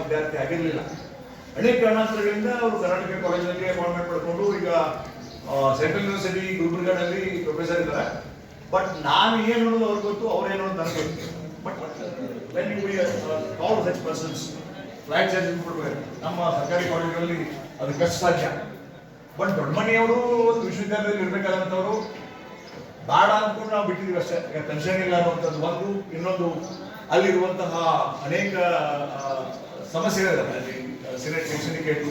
ವಿದ್ಯಾರ್ಥಿ ಆಗಿರಲಿಲ್ಲ. ಅನೇಕ ಕಾರಣಾಂತರಗಳಿಂದ ಅವರು ಕರ್ನಾಟಕ ಕಾಲೇಜಿನಲ್ಲಿ ಅಪಾಯಿಂಟ್ಮೆಂಟ್ ಪಡ್ಕೊಂಡು ಈಗ ಸೆಂಟ್ರಲ್ ಯೂನಿವರ್ಸಿಟಿ ಗುಲ್ಬರ್ಗಾದಲ್ಲಿ ಪ್ರೊಫೆಸರ್ ಇದ್ದಾರೆ. ಬಟ್ ನಾನು ಏನು ಅನ್ನೋದು ಅವ್ರಿಗೆ ಗೊತ್ತು, ಅವ್ರು ಏನು ಅನ್ನೋದು ನನಗೆ but when you be call such persons flag charge ಕೊಡ್ಬೇಕು. ನಮ್ಮ ಸರ್ಕಾರಿ ಕಾಲೇಜುಗಳಲ್ಲಿ ಅದು ಕಷ್ಟ ಸಾಧ್ಯ. ಬಟ್ ದೊಡ್ಡ ಮನೆಯವರು ಒಂದು ವಿಶ್ವವಿದ್ಯಾಲಯದಲ್ಲಿ ಇರಬೇಕಾದಂಥವ್ರು, ಬೇಡ ಅಂದ್ಕೊಂಡು ನಾವು ಬಿಟ್ಟಿದ್ದೀವಿ ಅಷ್ಟೇ. ಈಗ ಪೆನ್ಷನ್ ಇಲ್ಲ ಅನ್ನುವಂಥದ್ದು ಒಂದು. ಇನ್ನೊಂದು, ಅಲ್ಲಿರುವಂತಹ ಅನೇಕ ಆ, ಸಮಸ್ಯೆಗಳಿದಾವೆ ಅಲ್ಲಿ ಸಿನೆಟ್ ಸಿಂಡಿಕೇಟು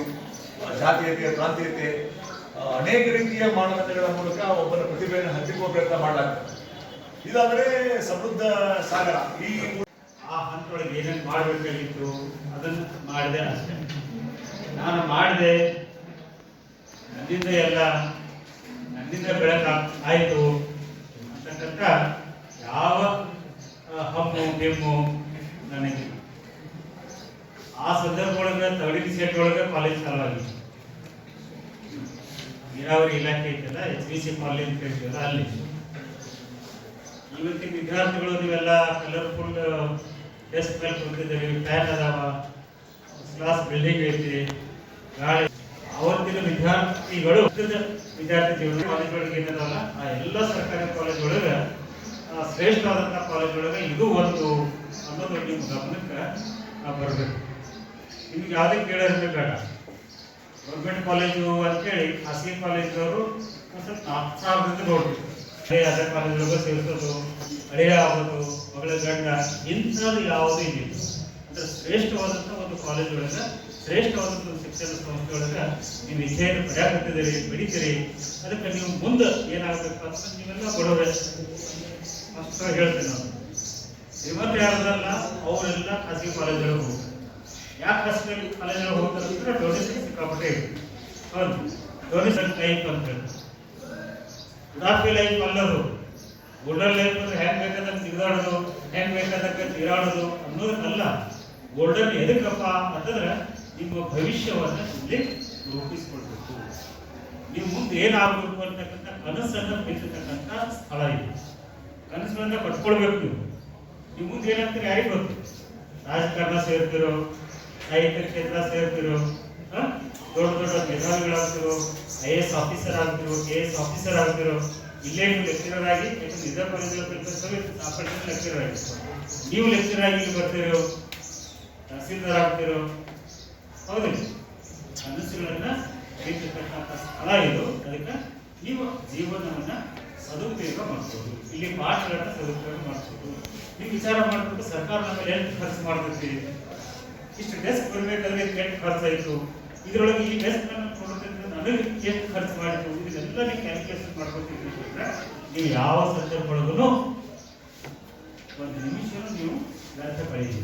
ಜಾತೀಯತೆ ಪ್ರಾಂತೀಯತೆ ಅನೇಕ ರೀತಿಯ ಮಾನದಂಡಗಳ ಮೂಲಕ ಒಬ್ಬನ ಪ್ರತಿಭೆಯನ್ನು ಹಂಚಿಕೊಳ್ಳುವ ಪ್ರಯತ್ನ ಮಾಡಲಾಗ್ತದೆ. ಇದಾದರೆ ಸಮೃದ್ಧ ಸಾಗರ. ಈ ಆ ಹಂತದೊಳಗೆ ಏನೇನು ಮಾಡಬೇಕಾಗಿತ್ತು ಅದನ್ನು ಮಾಡಿದೆ ಅಷ್ಟೇ. ನಾನು ಮಾಡಿದೆ ನನ್ನಿಂದ ಎಲ್ಲ ನನ್ನಿಂದ ಬೆಳಕ ಆಯಿತು ಅಂತಕ್ಕಂಥ ಯಾವ ಹಮ್ಮು ಕೆಮ್ಮು ನನಗೆ ಆ ಸಂದರ್ಭ ಒಳಗೆ ತಗಡಿನ ಸೆಟ್ ಒಳಗೆ ಕಾಲೇಜ್ ಚಾಲುವಾಗಿತ್ತು ನೀರಾವರಿ ಇಲಾಖೆ ಐತಲ್ಲ ಎಚ್ ಬಿ ಸಿ ಕಾಲೇಜ್ ಅಂತ ಹೇಳ್ತೀವಲ್ಲ ಅಲ್ಲಿ. ಇವತ್ತಿನ ವಿದ್ಯಾರ್ಥಿಗಳು ನೀವೆಲ್ಲ ಕಲರ್ಫುಲ್ ಡೆಸ್ಕ್ ಮೇಲೆ ಕುಂತಿದ್ದೀರಿ ಫ್ಯಾನ್ ಅದಾವ ಕ್ಲಾಸ್ ಬಿಲ್ಡಿಂಗ್ ಐತಿ, ಗಾಳಿ. ಅವತ್ತಿನ ವಿದ್ಯಾರ್ಥಿಗಳು ವಿದ್ಯಾರ್ಥಿ ಜೀವನ ಕಾಲೇಜ್ಗಳಿಗೆ ಏನದಲ್ಲ ಆ ಎಲ್ಲ ಸರ್ಕಾರಿ ಕಾಲೇಜ್ಗಳಿಗೆ ಶ್ರೇಷ್ಠವಾದಂಥ ಕಾಲೇಜ್ಗಳಿಗೆ ಇದು ಒಂದು ಅನ್ನೋದು ನಿಮ್ಮ ಗಮನಕ್ಕೆ ಬರಬೇಕು. ನಿಮ್ಗೆ ಯಾವುದೇ ಕೇಳೋದಕ್ಕೆ ಬೇಡ. ಗೌರ್ಮೆಂಟ್ ಕಾಲೇಜು ಅಂತೇಳಿ ಖಾಸಗಿ ಕಾಲೇಜವರು ಒಂದು ಸ್ವಲ್ಪ ನಾಲ್ಕು ನೋಡ್ಬೇಕು. ಹಳೆಯ ಅದೇ ಕಾಲೇಜ್ ಸೇರಿಸೋದು, ಹಳೆಯ ಆಗೋದು, ಮಗಳ ಗಂಡ, ಇಂಥದ್ದು ಯಾವುದೂ ಇಲ್ಲ ಅಂದರೆ ಶ್ರೇಷ್ಠವಾದಂಥ ಒಂದು ಕಾಲೇಜ್ ಒಳಗೆ ಶ್ರೇಷ್ಠವಾದಂಥ ಶಿಕ್ಷಣ ಸಂಸ್ಥೆ ಒಳಗೆ ನೀವು ವಿದ್ಯೆಯನ್ನು ಪಡೆಯಾಕತ್ತಿದ್ದೀರಿ ಬೆಳಿತೀರಿ ಅದಕ್ಕೆ ನೀವು ಮುಂದೆ ಏನಾಗಬೇಕು ಅಂತ ನೀವೆಲ್ಲ ಬಡವರೇ. ಅಷ್ಟು ಹೇಳ್ತೇನೆ ನಾನು. ಶ್ರೀಮಂತ ಯಾರದಲ್ಲ, ಅವರೆಲ್ಲ ಖಾಸಗಿ ಕಾಲೇಜೊಳಗೆ ಹೋಗ್ತಾರೆ ಯಾಕೆ ಖಾಸಗಿ ಕಾಲೇಜೊಳಗೆ ಹೋಗ್ತಾರೆ ಡೊನೇಷನ್ ಸಿಕ್ಕಾಪಟ್ಟೆ ಹೌದು. ಡೊನೇಷನ್ ಟೈಪ್ ಅಂತ ಉಡಾಫಿ ಲೈಫ್ ಅಲ್ಲದು ಗೋಲ್ಡನ್ ಲೈಫ್ ಅಂದ್ರೆ ಹೆಂಗ್ ಬೇಕಾದಂಗೆ ತಿರುಗಾಡೋದು, ಹೆಂಗ್ ಬೇಕಾದಂಗೆ ತಿರಾಡೋದು ಅನ್ನೋದಕ್ಕಲ್ಲ ಗೋಲ್ಡನ್ ಎದಕ್ಕಪ್ಪ ಅಂತಂದ್ರೆ ನಿಮ್ಮ ಭವಿಷ್ಯವನ್ನ ಇಲ್ಲಿ ರೂಪಿಸ್ಕೊಳ್ಬೇಕು. ನೀವು ಮುಂದೆ ಏನಾಗಬೇಕು ಅಂತಕ್ಕಂಥ ಕನಸನ್ನ ಬಿಟ್ಟಿರ್ತಕ್ಕಂಥ ಸ್ಥಳ ಇದು. ಕನಸುಗಳನ್ನ ಕಟ್ಕೊಳ್ಬೇಕು ನೀವು. ನೀವು ಮುಂದೆ ಏನಂತಾರೆ ಯಾರಿಗೆ ಗೊತ್ತು ರಾಜಕಾರಣ ಸೇರ್ತಿರೋ ಸಾಹಿತ್ಯ ಕ್ಷೇತ್ರ ಸೇರ್ತಿರೋ? ದೊಡ್ಡ ದೊಡ್ಡ ಮೇಧಾವಿಗಳಾಗ್ತಿರೋ ಐ ಎಸ್ ಆಫೀಸರ್ ಆಗ್ತಿರೋ ಕೆ ಎಸ್ ಆಫೀಸರ್ ಆಗ್ತಿರೋ, ಇಲ್ಲೇ ನೀವು ಲೆಕ್ಚರರ್ ಆಗಿ ಲೆಕ್ಚರರ್ ಆಗಿ ನೀವು ಲೆಕ್ಚರ್ ಆಗಿ ಇಲ್ಲಿ ಬರ್ತಿರೋ, ತಹಸೀಲ್ದಾರ್ ಆಗ್ತಿರೋ ಹೌದಿಲ್ಲ ಕನಸುಗಳನ್ನ ಸ್ಥಳ ಇದು. ಅದಕ್ಕೆ ನೀವು ಜೀವನವನ್ನ ಸದುಪಯೋಗ ಮಾಡ್ಬೋದು. ಇಲ್ಲಿ ಪಾಠಗಳನ್ನ ಸದುಪಯೋಗ ಮಾಡ್ಬೋದು. ನೀವು ವಿಚಾರ ಮಾಡ್ಬೇಕು ಸರ್ಕಾರ ನಮ್ಮ ಮೇಲೆ ಖರ್ಚು ಮಾಡ್ತೈತಿ ಇಷ್ಟು ಡೆಸ್ಕ್ ಬರಬೇಕಾದ್ರೆ ಎಷ್ಟು ಖರ್ಚಾಯಿತು ಇದರೊಳಗೆ ಈ ಡೆಸ್ಕ್ ನನಗೆ ಎಷ್ಟು ಖರ್ಚು ಮಾಡಿತು ಇದನ್ನೆಲ್ಲ ನೀವು ಕ್ಯಾಲ್ಕುಲೇಷನ್ ಮಾಡ್ಕೊತೀವಿ ಅಂತಂದ್ರೆ ನೀವು ಯಾವ ಸಂದರ್ಭದೊಳಗೂ ಒಂದು ನಿಮಿಷ ನೀವು ವ್ಯರ್ಥ ಪಡೆಯಿರಿ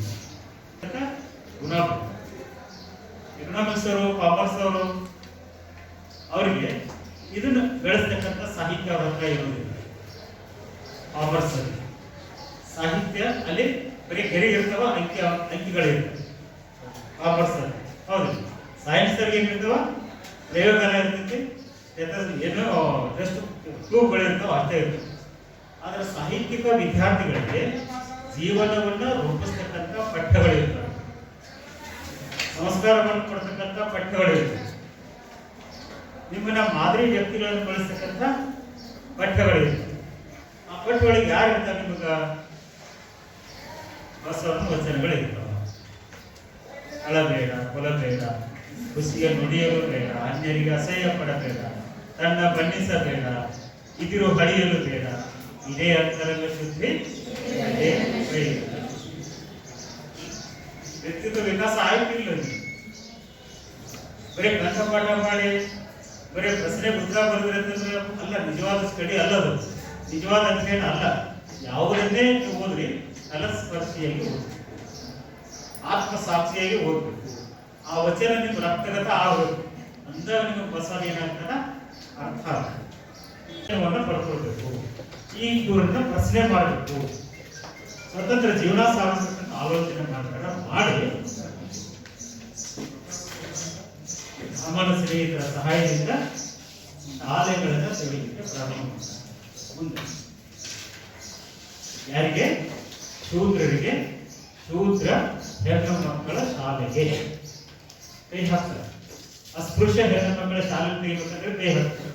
ಗುಣ ಎಕನಾಮಿಕ್ಸ್ ಅವರು ಕಾಮರ್ಸ್ ಅವರು ಅವರಿಗೆ ಇದನ್ನು ಬೆಳೆಸ್ತಕ್ಕಂಥ ಸಾಹಿತ್ಯ ಅವ್ರ ಹತ್ರ ಇರೋದಿಲ್ಲ. ಕಾಮರ್ಸ್ ಅಲ್ಲಿ ಸಾಹಿತ್ಯ ಅಲ್ಲಿ ಬರೀ ಗೆರೆ ಇರ್ತಾವ, ಅಂಕಿ, ಅಂಕಿಗಳಿರ್ತವೆ. Commerce sir. ಹೌದು. ಸೈನ್ಸ್ ಅಲ್ಲಿ ಏನಿರ್ತಾವ ಪ್ರಯೋಗಾಲಯ ಇರ್ತೈತಿ. ಏನೋ ಜಸ್ಟ್ ಕ್ಲೂಗಳಿರ್ತಾವ ಅಷ್ಟೇ ಇರ್ತವೆ ಆದರೆ ಸಾಹಿತ್ಯಿಕ ವಿದ್ಯಾರ್ಥಿಗಳಿಗೆ ಜೀವನವನ್ನ ರೂಪಿಸ್ತಕ್ಕಂಥ ಪಠ್ಯಗಳಿರ್ತವೆ ಸಂಸ್ಕಾರವನ್ನು ಕೊಡ್ತಕ್ಕಂಥ ಪಠ್ಯಗಳಿರ್ತವೆ ನಿಮ್ಮನ್ನ ಮಾದರಿ ವ್ಯಕ್ತಿಗಳನ್ನು ಬಳಸ್ತಕ್ಕಂಥ ಪಠ್ಯಗಳಿರ್ತವೆ ಆ ಪಠ್ಯಗಳಿಗೆ ಯಾರು ನಿಮಗೆ ನಿಮಗ? ಬಸವನ ವಚನಗಳಿರ್ತಾವ ಅಳಬೇಡ ಕೊಲಬೇಡ ಖುಷಿಯ ನುಡಿಯಲು ಬೇಡ, ಅನ್ಯರಿಗೆ ಅಸಹ್ಯ ಪಡಬೇಡ ತನ್ನ ಬಣ್ಣಿಸಬೇಡ ಇದಿರು ಹಳಿಯಲು ಬೇಡ. ಇದೇ ಅಂತರಂಗ ಶುದ್ಧಿ. ವ್ಯಕ್ತಿತ್ವ ವಿಕಾಸ ಆಯ್ತಿಲ್ಲ ಬರೀ ಬರೀ ಕಂಠಪಾಠ ಮಾಡಿ, ಬರೀ ಪ್ರಶ್ನೆ ಉತ್ತರ ಬರೆದ್ರೆ ಅಲ್ಲ, ನಿಜವಾದ ಸ್ಟಡಿ ಅಲ್ಲದು. ನಿಜವಾದ ಅಧ್ಯಯನ ಅಲ್ಲ. ಯಾವುದನ್ನೇ ನೀವು ಓದ್ರಿ ಅಲಸ್ಪರ್ಶಿಯಲ್ಲಿ ಓದ್ರಿ ಸಾಕ್ಷಿಯಾಗಿ ಹೋಗ್ಬೇಕು ಆ ವಚನ ನಿಮ್ಮ ರಕ್ತಗತ ಆಗಬೇಕು ಅಂತ ನಿಮ್ಮ ಬಸವ ಏನಾಗ್ತದ? ಅರ್ಥ ಪಡ್ಕೊಳ್ಬೇಕು. ಈ ಗುರನ್ನ ಪ್ರಶ್ನೆ ಮಾಡಬೇಕು. ಸ್ವತಂತ್ರ ಜೀವನ ಸಾಗಿಸ್ತಕ್ಕಂಥ ಆಲೋಚನೆ ಮಾಡ್ತಾರ ಮಾಡಿ ಸಾಮಾನ್ಯ ಸ್ನೇಹಿತರ ಸಹಾಯದಿಂದ ಆಲಯಗಳನ್ನ ತೆಗೆಯಲಿಕ್ಕೆ ಪ್ರಾರಂಭ ಮಾಡ್ತಾರೆ. ಮುಂದೆ. ಯಾರಿಗೆ? ಶೂದ್ರರಿಗೆ. ಶೂದ್ರ ಹೆಣ್ಣು ಮಕ್ಕಳ ಶಾಲೆಗೆ ಕೈ ಹಾಕ್ತಾರೆ ಅಸ್ಪೃಶ್ಯ ಹೆಣ್ಣು ಮಕ್ಕಳ ಶಾಲೆ ತೆಗಿಬೇಕಂದ್ರೆ ಕೈ ಹಾಕ್ತಾರೆ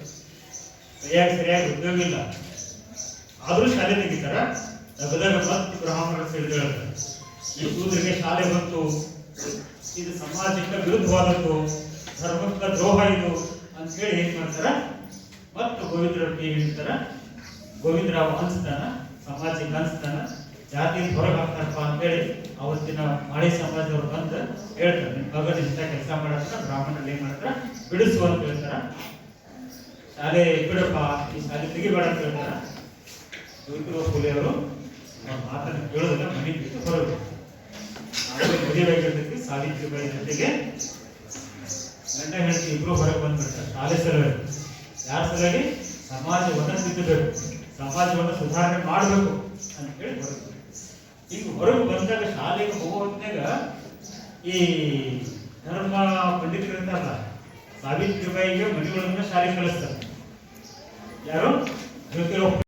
ಸರಿಯಾಗಿ ಉದ್ಯೋಗ ಇಲ್ಲ ಆದರೂ ಶಾಲೆ ತೆಗಿತಾರ? ಗದಗ ಮತ್ತು ಬ್ರಾಹ್ಮಣರು ತಿಳಿದು ಈ ಕೂದಲಿಗೆ ಶಾಲೆ ಬಂತು. ಇದು ಸಮಾಜಕ್ಕೆ ವಿರುದ್ಧವಾದದ್ದು. ಧರ್ಮಕ್ಕೆ ದ್ರೋಹ ಇದು ಅಂತೇಳಿ ಏನ್ ಮಾಡ್ತಾರ? ಮತ್ತು ಗೋವಿಂದರೊಟ್ಟಿ ಹೇಳ್ತಾರ. ಗೋವಿಂದರಾವ್ ಅನ್ಸ್ತಾನ? ಸಮಾಜಕ್ಕೆ ಅನ್ಸ್ತಾನ? ಜಾತಿ ಹೊರಗೆ ಅಂತೇಳಿ ಅವತ್ತಿನ ಮಾಳಿ ಸಮಾಜದವ್ರು ಬಂದು ಹೇಳ್ತಾರೆ. ನಿಮ್ಮ ಮಗನ ಇಂಥ ಕೆಲಸ ಮಾಡತ್ತ ಬ್ರಾಹ್ಮಣರು ಏನ್ ಮಾಡ್ತಾರ? ಬಿಡಿಸು ಅಂತ ಹೇಳ್ತಾರೆ. ಶಾಲೆ ಬಿಡಪ್ಪ, ಈ ಶಾಲೆ ತೆಗಿಬೇಡ ಅಂತ ಹೇಳ್ತಾರ. ಜ್ಯೋತಿಬಾ ಫುಲೆ ಅವರು ಮಾತನ್ನು ಕೇಳೋದಿಲ್ಲ ಮನೆ ಬಿಟ್ಟು ಹೊರಗೆ ಶಾಲೆ ಮದುವೆ ಆಗಿರ್ತೈತಿ ಸಾವಿತ್ರಿಬಾಯಿ ಜೊತೆಗೆ ಗಂಡ ಹೆಂಡತಿ ಇಬ್ರು ಹೊರಗೆ ಬಂದ್ಬಿಡ್ತಾರೆ. ಶಾಲೆ ಸಲುವಾಗಿ. ಯಾರ ಸಲುವಾಗಿ? ಸಮಾಜವನ್ನು ತಿದ್ದಬೇಕು. ಸಮಾಜವನ್ನು ಸುಧಾರಣೆ ಮಾಡಬೇಕು ಅಂತ ಹೇಳಿ ಹೊರಗೆ ಈಗ ಹೊರಗೆ ಬಂದಾಗ ಶಾಲೆಗೆ ಹೋಗೋ ಹೊತ್ತಿನಾಗ ಈ ಧರ್ಮ ಪಂಡಿತರಿರ್ತಾರಲ್ಲ ಸಾವಿತ್ರಿಬಾಯಿಗೆ ಮನೆಗಳನ್ನ ಶಾಲೆಗೆ ಕಳಿಸ್ತಾರೆ. ಯಾರು? ಜ್ಯೋತಿರಾವ್